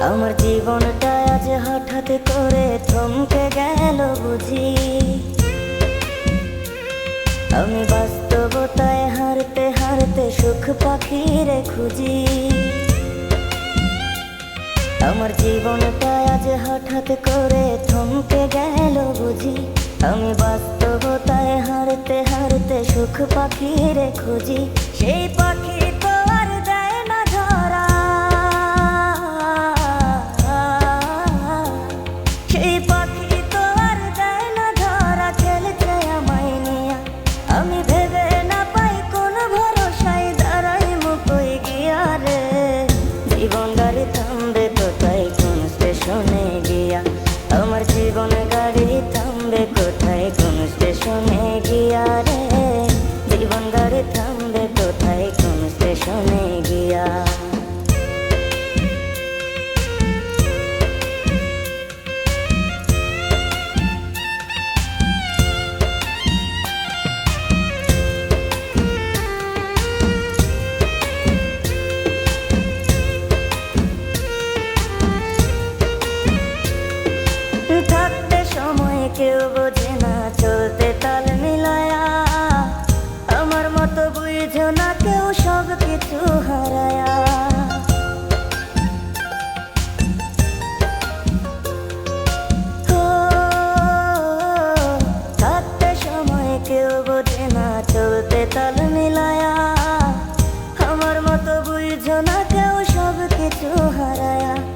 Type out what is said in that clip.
আমার জীবনটা আজ হঠাৎ করে থমকে গেল বুঝি। আমি বাস্তবতায় হারতে হারতে সুখ পাখিরে খুঁজি। আমার জীবনটা আজ হঠাৎ করে থমকে গেল বুঝি। আমি বাস্তবতায় হারতে হারতে সুখ পাখিরে খুঁজি। সেই পাখি বুঝো না কেউ সব কিছু হারায়া।